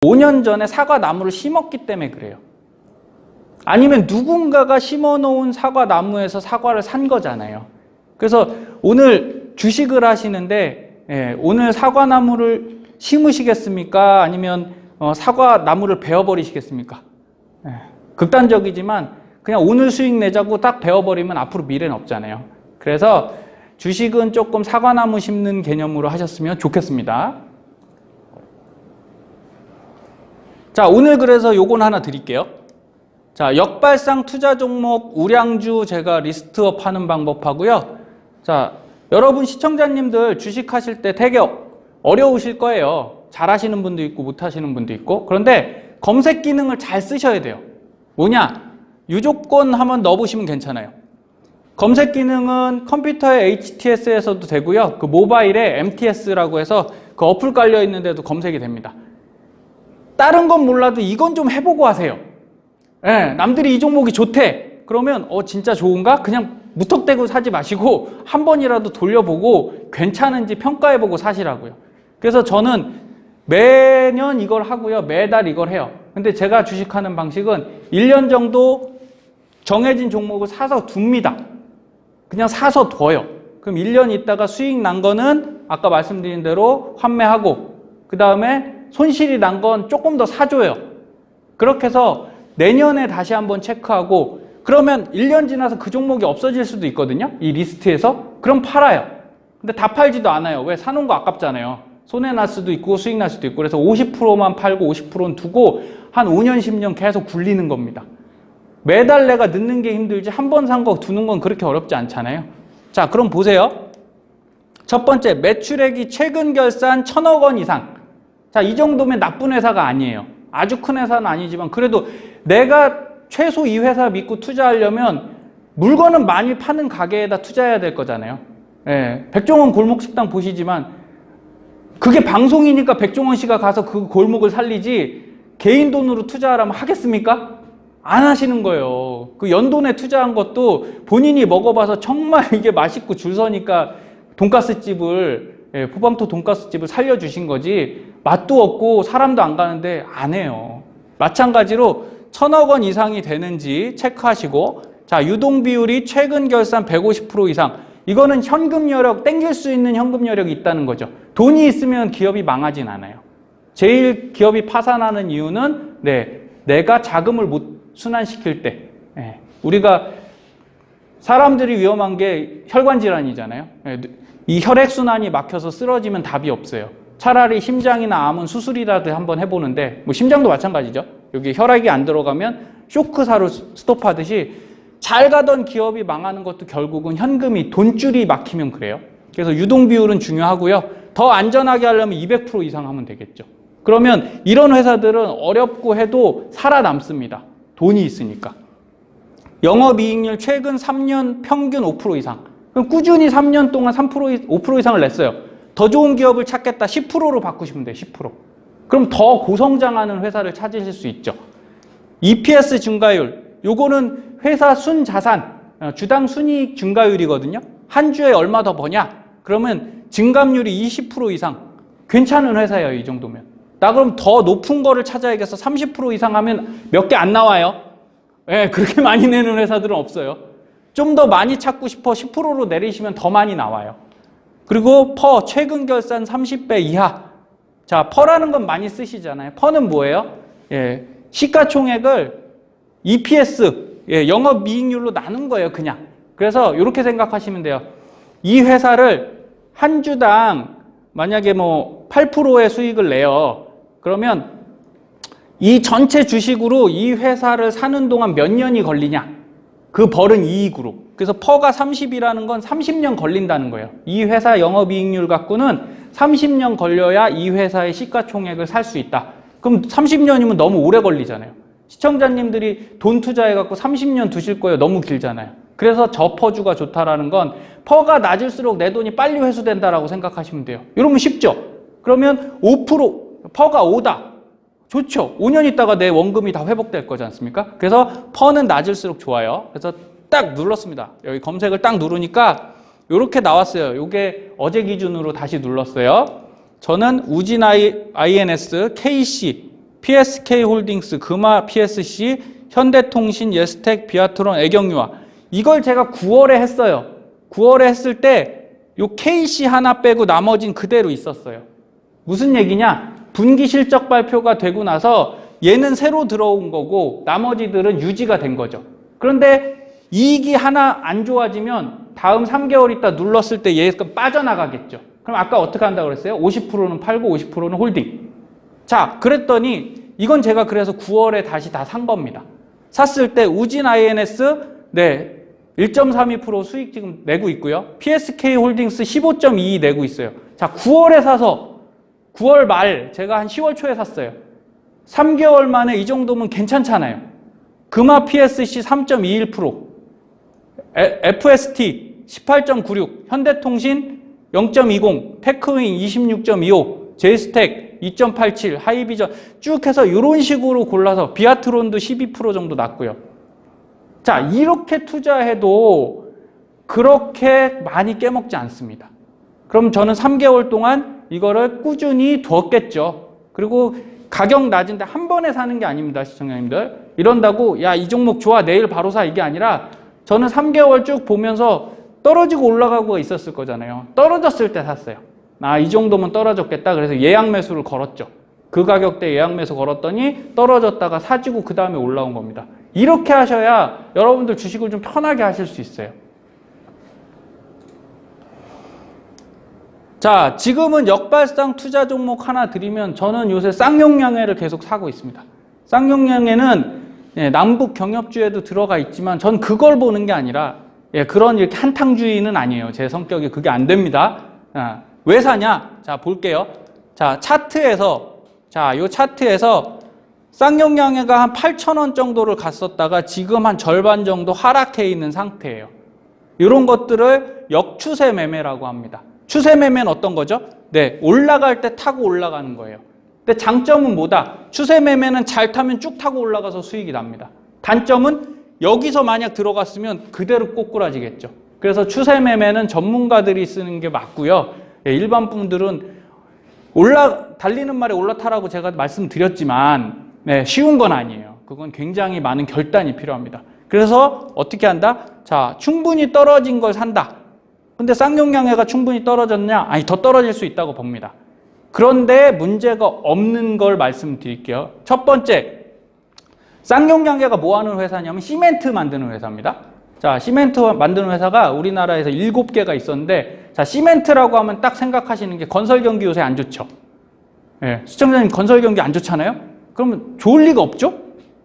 5년 전에 사과 나무를 심었기 때문에 그래요. 아니면 누군가가 심어 놓은 사과 나무에서 사과를 산 거잖아요. 그래서 오늘 주식을 하시는데 예, 오늘 사과 나무를 심으시겠습니까? 아니면 어, 사과 나무를 베어 버리시겠습니까? 예, 극단적이지만 그냥 오늘 수익 내자고 딱 베어 버리면 앞으로 미래는 없잖아요. 그래서 주식은 조금 사과나무 심는 개념으로 하셨으면 좋겠습니다. 자, 오늘 그래서 요건 하나 드릴게요. 자, 역발상 투자 종목 우량주 제가 리스트업 하는 방법 하고요. 자, 여러분 시청자님들 주식 하실 때 되게 어려우실 거예요. 잘 하시는 분도 있고 못 하시는 분도 있고. 그런데 검색 기능을 잘 쓰셔야 돼요. 뭐냐? 유조건 한번 넣어보시면 괜찮아요. 검색 기능은 컴퓨터의 HTS에서도 되고요. 그 모바일에 MTS라고 해서 그 어플 깔려 있는데도 검색이 됩니다. 다른 건 몰라도 이건 좀 해보고 하세요. 예, 남들이 이 종목이 좋대. 그러면 어 진짜 좋은가? 그냥 무턱대고 사지 마시고 한 번이라도 돌려보고 괜찮은지 평가해보고 사시라고요. 그래서 저는 매년 이걸 하고요. 매달 이걸 해요. 근데 제가 주식하는 방식은 1년 정도 정해진 종목을 사서 둡니다. 그냥 사서 둬요. 그럼 1년 있다가 수익 난 거는 아까 말씀드린 대로 환매하고 그 다음에 손실이 난 건 조금 더 사줘요. 그렇게 해서 내년에 다시 한번 체크하고 그러면 1년 지나서 그 종목이 없어질 수도 있거든요. 이 리스트에서. 그럼 팔아요. 근데 다 팔지도 않아요. 왜? 사놓은 거 아깝잖아요. 손해 날 수도 있고 수익 날 수도 있고 그래서 50%만 팔고 50%는 두고 한 5년, 10년 계속 굴리는 겁니다. 매달 내가 넣는 게 힘들지 한 번 산 거 두는 건 그렇게 어렵지 않잖아요. 자, 그럼 보세요. 첫 번째, 매출액이 최근 결산 천억 원 이상. 자, 이 정도면 나쁜 회사가 아니에요. 아주 큰 회사는 아니지만 그래도 내가 최소 이 회사 믿고 투자하려면 물건은 많이 파는 가게에다 투자해야 될 거잖아요. 예, 백종원 골목 식당 보시지만 그게 방송이니까 백종원 씨가 가서 그 골목을 살리지 개인 돈으로 투자하라면 하겠습니까? 안 하시는 거예요. 그 연돈에 투자한 것도 본인이 먹어봐서 정말 이게 맛있고 줄 서니까 돈가스 집을 예, 포방토 돈가스 집을 살려주신 거지 맛도 없고 사람도 안 가는데 안 해요. 마찬가지로 천억 원 이상이 되는지 체크하시고 자 유동 비율이 최근 결산 150% 이상 이거는 현금 여력 땡길 수 있는 현금 여력이 있다는 거죠. 돈이 있으면 기업이 망하진 않아요. 제일 기업이 파산하는 이유는 네 내가 자금을 못 순환시킬 때 예, 우리가 사람들이 위험한 게 혈관 질환이잖아요. 예, 이 혈액 순환이 막혀서 쓰러지면 답이 없어요. 차라리 심장이나 암은 수술이라도 한번 해보는데 뭐 심장도 마찬가지죠. 여기 혈액이 안 들어가면 쇼크사로 스톱하듯이 잘 가던 기업이 망하는 것도 결국은 현금이 돈줄이 막히면 그래요. 그래서 유동 비율은 중요하고요. 더 안전하게 하려면 200% 이상 하면 되겠죠. 그러면 이런 회사들은 어렵고 해도 살아남습니다. 돈이 있으니까. 영업이익률 최근 3년 평균 5% 이상. 그럼 꾸준히 3년 동안 3% 5% 이상을 냈어요. 더 좋은 기업을 찾겠다 10%로 바꾸시면 돼요. 10%. 그럼 더 고성장하는 회사를 찾으실 수 있죠. EPS 증가율. 요거는 회사 순 자산, 어, 주당 순이익 증가율이거든요. 한 주에 얼마 더 버냐? 그러면 증감률이 20% 이상. 괜찮은 회사예요, 이 정도면. 나 그럼 더 높은 거를 찾아야겠어. 30% 이상 하면 몇 개 안 나와요. 예, 그렇게 많이 내는 회사들은 없어요. 좀 더 많이 찾고 싶어 10%로 내리시면 더 많이 나와요. 그리고 퍼 최근 결산 30배 이하. 자, 퍼라는 건 많이 쓰시잖아요. 퍼는 뭐예요? 예, 시가총액을 EPS, 예, 영업이익률로 나눈 거예요, 그냥. 그래서 이렇게 생각하시면 돼요. 이 회사를 한 주당 만약에 뭐 8%의 수익을 내요. 그러면 이 전체 주식으로 이 회사를 사는 동안 몇 년이 걸리냐? 그 벌은 이익으로. 그래서 퍼가 30이라는 건 30년 걸린다는 거예요. 이 회사 영업이익률 갖고는 30년 걸려야 이 회사의 시가총액을 살 수 있다. 그럼 30년이면 너무 오래 걸리잖아요. 시청자님들이 돈 투자해갖고 30년 두실 거예요. 너무 길잖아요. 그래서 저퍼주가 좋다라는 건 퍼가 낮을수록 내 돈이 빨리 회수된다라고 생각하시면 돼요. 이러면 쉽죠? 그러면 5% 퍼가 5다. 좋죠. 5년 있다가 내 원금이 다 회복될 거지 않습니까? 그래서 퍼는 낮을수록 좋아요. 그래서 딱 눌렀습니다. 여기 검색을 딱 누르니까 이렇게 나왔어요. 이게 어제 기준으로 다시 눌렀어요. 저는 우진 INS KC PSK 홀딩스, 금화 PSC, 현대통신, 예스텍, 비아트론, 애경유화. 이걸 제가 9월에 했어요. 9월에 했을 때 요 KC 하나 빼고 나머진 그대로 있었어요. 무슨 얘기냐? 분기 실적 발표가 되고 나서 얘는 새로 들어온 거고 나머지들은 유지가 된 거죠. 그런데 이익이 하나 안 좋아지면 다음 3개월 있다 눌렀을 때 얘가 빠져나가겠죠. 그럼 아까 어떻게 한다고 그랬어요? 50%는 팔고 50%는 홀딩. 자, 그랬더니 이건 제가 그래서 9월에 다시 다 산 겁니다. 샀을 때 우진 INS 네. 1.32% 수익 지금 내고 있고요. PSK 홀딩스 15.22 내고 있어요. 자, 9월에 사서 9월 말 제가 한 10월 초에 샀어요. 3개월 만에 이 정도면 괜찮잖아요. 금화 PSC 3.21%, 에- FST 18.96, 현대통신 0.20, 테크윈 26.25, 제이스텍 2.87, 하이비전 쭉 해서 이런 식으로 골라서 비아트론도 12% 정도 났고요. 자, 이렇게 투자해도 그렇게 많이 깨먹지 않습니다. 그럼 저는 3개월 동안 이거를 꾸준히 뒀겠죠. 그리고 가격 낮은데 한 번에 사는 게 아닙니다, 시청자님들. 이런다고, 야, 이 종목 좋아, 내일 바로 사, 이게 아니라 저는 3개월 쭉 보면서 떨어지고 올라가고 있었을 거잖아요. 떨어졌을 때 샀어요. 아, 이 정도면 떨어졌겠다. 그래서 예약 매수를 걸었죠. 그 가격대 예약 매수 걸었더니 떨어졌다가 사지고 그 다음에 올라온 겁니다. 이렇게 하셔야 여러분들 주식을 좀 편하게 하실 수 있어요. 자, 지금은 역발상 투자 종목 하나 드리면 저는 요새 쌍용양해를 계속 사고 있습니다. 쌍용양해는 예, 남북 경협주에도 들어가 있지만 전 그걸 보는 게 아니라 예, 그런 이렇게 한탕주의는 아니에요. 제 성격이 그게 안 됩니다. 아, 왜 사냐? 자, 볼게요. 자, 차트에서 자, 요 차트에서 쌍용양해가 한 8,000원 정도를 갔었다가 지금 한 절반 정도 하락해 있는 상태예요. 이런 것들을 역추세 매매라고 합니다. 추세 매매는 어떤 거죠? 네, 올라갈 때 타고 올라가는 거예요. 근데 장점은 뭐다? 추세 매매는 잘 타면 쭉 타고 올라가서 수익이 납니다. 단점은 여기서 만약 들어갔으면 그대로 꼬꾸라지겠죠. 그래서 추세 매매는 전문가들이 쓰는 게 맞고요. 예, 일반 분들은 올라 달리는 말에 올라타라고 제가 말씀드렸지만 네, 쉬운 건 아니에요. 그건 굉장히 많은 결단이 필요합니다. 그래서 어떻게 한다? 자, 충분히 떨어진 걸 산다. 근데 쌍용양해가 충분히 떨어졌냐? 아니, 더 떨어질 수 있다고 봅니다. 그런데 문제가 없는 걸 말씀드릴게요. 첫 번째, 쌍용양해가 뭐 하는 회사냐면 시멘트 만드는 회사입니다. 자, 시멘트 만드는 회사가 우리나라에서 일곱 개가 있었는데, 자, 시멘트라고 하면 딱 생각하시는 게 건설 경기 요새 안 좋죠. 예, 시청자님 건설 경기 안 좋잖아요? 그러면 좋을 리가 없죠?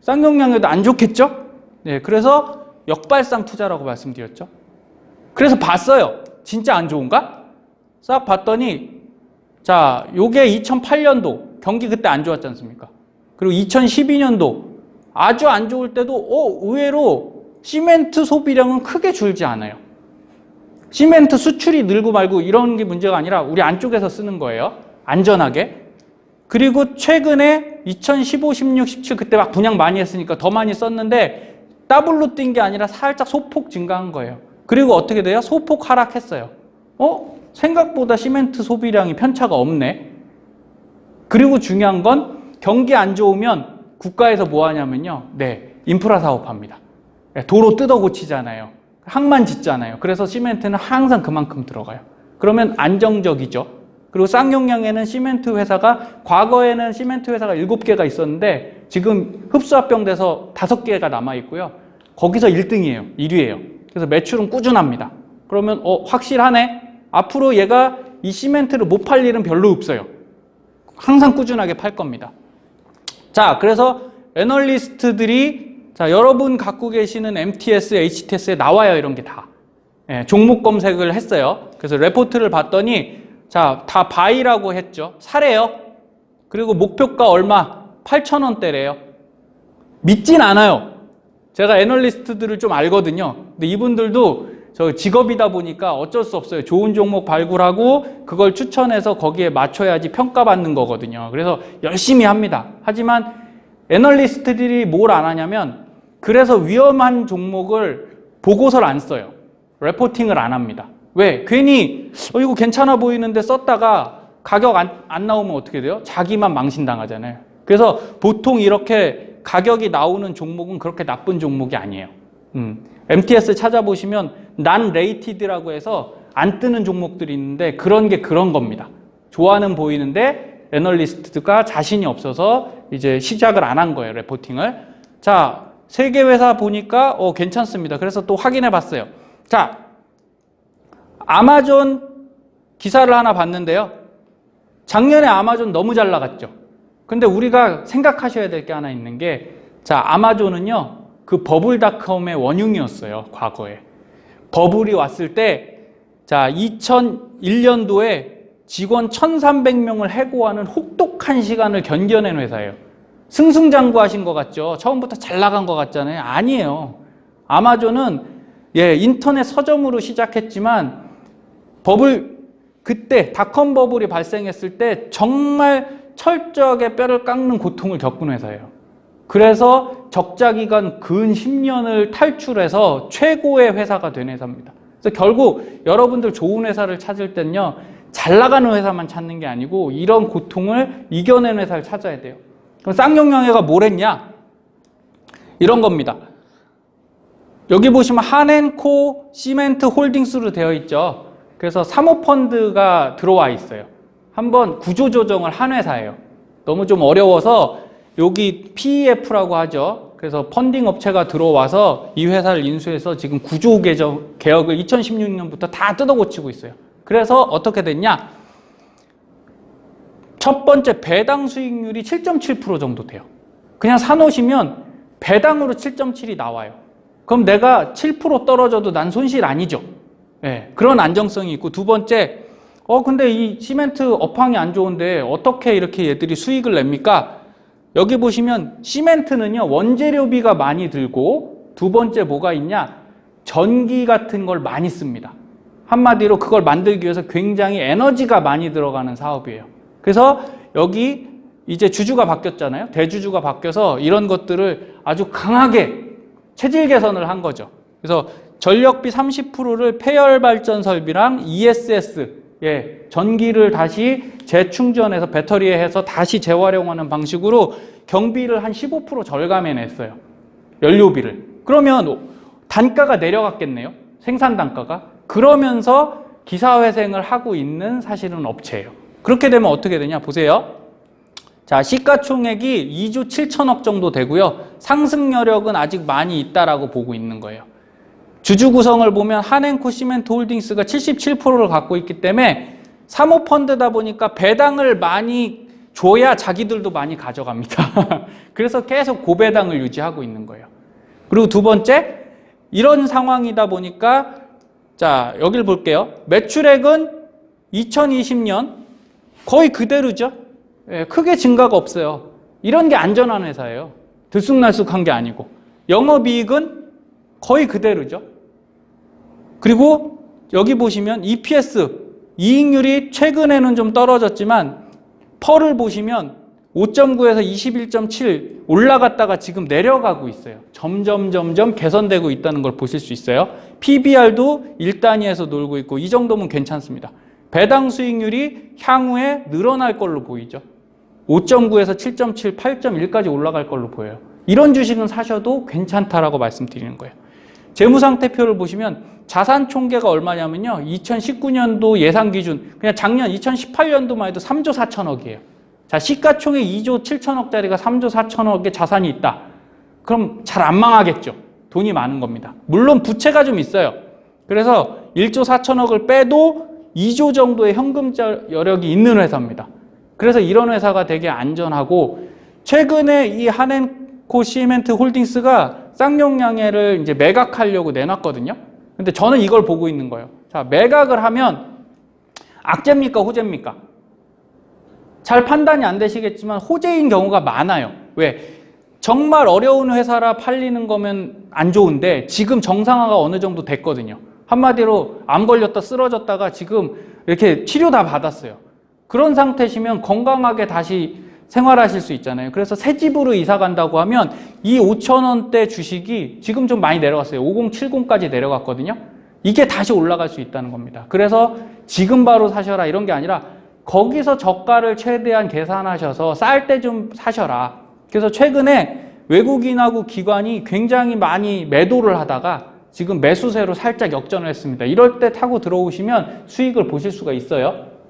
쌍용양해도 안 좋겠죠? 네, 그래서 역발상 투자라고 말씀드렸죠. 그래서 봤어요. 진짜 안 좋은가? 싹 봤더니 자, 요게 2008년도 경기 그때 안 좋았지 않습니까? 그리고 2012년도 아주 안 좋을 때도 어, 의외로 시멘트 소비량은 크게 줄지 않아요. 시멘트 수출이 늘고 말고 이런 게 문제가 아니라 우리 안쪽에서 쓰는 거예요. 안전하게. 그리고 최근에 2015, 16, 17 그때 막 분양 많이 했으니까 더 많이 썼는데 더블로 뛴 게 아니라 살짝 소폭 증가한 거예요. 그리고 어떻게 돼요? 소폭 하락했어요. 어? 생각보다 시멘트 소비량이 편차가 없네. 그리고 중요한 건 경기 안 좋으면 국가에서 뭐 하냐면요. 네. 인프라 사업합니다. 네, 도로 뜯어 고치잖아요. 항만 짓잖아요. 그래서 시멘트는 항상 그만큼 들어가요. 그러면 안정적이죠. 그리고 쌍용량에는 시멘트 회사가 과거에는 시멘트 회사가 7개가 있었는데 지금 흡수합병돼서 5개가 남아 있고요. 거기서 1등이에요. 1위예요. 그래서 매출은 꾸준합니다. 그러면 어 확실하네. 앞으로 얘가 이 시멘트를 못 팔 일은 별로 없어요. 항상 꾸준하게 팔 겁니다. 자, 그래서 애널리스트들이 자, 여러분 갖고 계시는 MTS, HTS에 나와요. 이런 게 다. 예, 종목 검색을 했어요. 그래서 레포트를 봤더니 자, 다 바이라고 했죠. 사래요. 그리고 목표가 얼마? 8,000원대래요. 믿진 않아요. 제가 애널리스트들을 좀 알거든요. 근데 이분들도 저 직업이다 보니까 어쩔 수 없어요. 좋은 종목 발굴하고 그걸 추천해서 거기에 맞춰야지 평가받는 거거든요. 그래서 열심히 합니다. 하지만 애널리스트들이 뭘 안 하냐면 그래서 위험한 종목을 보고서를 안 써요. 레포팅을 안 합니다. 왜? 괜히 어 이거 괜찮아 보이는데 썼다가 가격 안, 안 나오면 어떻게 돼요? 자기만 망신당하잖아요. 그래서 보통 이렇게 가격이 나오는 종목은 그렇게 나쁜 종목이 아니에요. 음, MTS 찾아보시면 난 레이티드라고 해서 안 뜨는 종목들이 있는데 그런 게 그런 겁니다. 좋아는 보이는데 애널리스트가 자신이 없어서 이제 시작을 안 한 거예요, 레포팅을. 자, 세계 회사 보니까 어 괜찮습니다. 그래서 또 확인해 봤어요. 자, 아마존 기사를 하나 봤는데요. 작년에 아마존 너무 잘 나갔죠. 근데 우리가 생각하셔야 될 게 하나 있는 게, 자, 아마존은요, 그 버블닷컴의 원흉이었어요, 과거에. 버블이 왔을 때, 자, 2001년도에 직원 1,300명을 해고하는 혹독한 시간을 견뎌낸 회사예요. 승승장구하신 것 같죠? 처음부터 잘 나간 것 같잖아요. 아니에요. 아마존은 예, 인터넷 서점으로 시작했지만 버블 그때 닷컴 버블이 발생했을 때 정말 철저하게 뼈를 깎는 고통을 겪은 회사예요. 그래서 적자 기간 근 10년을 탈출해서 최고의 회사가 된 회사입니다. 그래서 결국 여러분들 좋은 회사를 찾을 때는요. 잘 나가는 회사만 찾는 게 아니고 이런 고통을 이겨낸 회사를 찾아야 돼요. 그럼 쌍용영애가 뭘 했냐? 이런 겁니다. 여기 보시면 한앤코 시멘트 홀딩스로 되어 있죠. 그래서 사모펀드가 들어와 있어요. 한번 구조조정을 한 회사예요. 너무 좀 어려워서 여기 PEF라고 하죠. 그래서 펀딩 업체가 들어와서 이 회사를 인수해서 지금 구조 개혁을 2016년부터 다 뜯어고치고 있어요. 그래서 어떻게 됐냐? 첫 번째 배당 수익률이 7.7% 정도 돼요. 그냥 사놓으시면 배당으로 7.7이 나와요. 그럼 내가 7% 떨어져도 난 손실 아니죠. 예, 그런 안정성이 있고 두 번째, 어 근데 이 시멘트 업황이 안 좋은데 어떻게 이렇게 얘들이 수익을 냅니까? 여기 보시면 시멘트는요 원재료비가 많이 들고 두 번째 뭐가 있냐? 전기 같은 걸 많이 씁니다. 한마디로 그걸 만들기 위해서 굉장히 에너지가 많이 들어가는 사업이에요. 그래서 여기 이제 주주가 바뀌었잖아요. 대주주가 바뀌어서 이런 것들을 아주 강하게 체질 개선을 한 거죠. 그래서 전력비 30%를 폐열 발전 설비랑 ESS 예, 전기를 다시 재충전해서 배터리에 해서 다시 재활용하는 방식으로 경비를 한 15% 절감해 냈어요. 연료비를. 그러면 단가가 내려갔겠네요. 생산 단가가. 그러면서 기사회생을 하고 있는 사실은 업체예요. 그렇게 되면 어떻게 되냐 보세요. 자, 시가총액이 2조 7천억 정도 되고요. 상승 여력은 아직 많이 있다라고 보고 있는 거예요. 주주 구성을 보면 한앤코 시멘트 홀딩스가 77%를 갖고 있기 때문에 사모펀드다 보니까 배당을 많이 줘야 자기들도 많이 가져갑니다. 그래서 계속 고배당을 유지하고 있는 거예요. 그리고 두 번째, 이런 상황이다 보니까 자, 여기를 볼게요. 매출액은 2020년 거의 그대로죠. 예, 크게 증가가 없어요. 이런 게 안전한 회사예요. 들쑥날쑥한 게 아니고. 영업이익은 거의 그대로죠. 그리고 여기 보시면 EPS, 이익률이 최근에는 좀 떨어졌지만 펄을 보시면 5.9에서 21.7 올라갔다가 지금 내려가고 있어요. 점점 점점 개선되고 있다는 걸 보실 수 있어요. PBR도 1단위에서 놀고 있고 이 정도면 괜찮습니다. 배당 수익률이 향후에 늘어날 걸로 보이죠. 5.9에서 7.7, 8.1까지 올라갈 걸로 보여요. 이런 주식은 사셔도 괜찮다라고 말씀드리는 거예요. 재무상태표를 보시면 자산 총계가 얼마냐면요. 2019년도 예상 기준, 그냥 작년 2018년도만 해도 3조 4천억이에요. 자, 시가총액 2조 7천억짜리가 3조 4천억의 자산이 있다. 그럼 잘 안 망하겠죠. 돈이 많은 겁니다. 물론 부채가 좀 있어요. 그래서 1조 4천억을 빼도 2조 정도의 현금 여력이 있는 회사입니다. 그래서 이런 회사가 되게 안전하고 최근에 이 한앤코 시멘트 홀딩스가 쌍용양해를 이제 매각하려고 내놨거든요. 근데 저는 이걸 보고 있는 거예요. 자, 매각을 하면 악재입니까, 호재입니까? 잘 판단이 안 되시겠지만 호재인 경우가 많아요. 왜? 정말 어려운 회사라 팔리는 거면 안 좋은데 지금 정상화가 어느 정도 됐거든요. 한마디로 암 걸렸다 쓰러졌다가 지금 이렇게 치료 다 받았어요. 그런 상태시면 건강하게 다시 생활하실 수 있잖아요. 그래서 새 집으로 이사 간다고 하면 이 5천 원대 주식이 지금 좀 많이 내려갔어요. 5070까지 내려갔거든요. 이게 다시 올라갈 수 있다는 겁니다. 그래서 지금 바로 사셔라 이런 게 아니라 거기서 저가를 최대한 계산하셔서 쌀 때 좀 사셔라. 그래서 최근에 외국인하고 기관이 굉장히 많이 매도를 하다가 지금 매수세로 살짝 역전을 했습니다. 이럴 때 타고 들어오시면 수익을 보실 수가 있어요.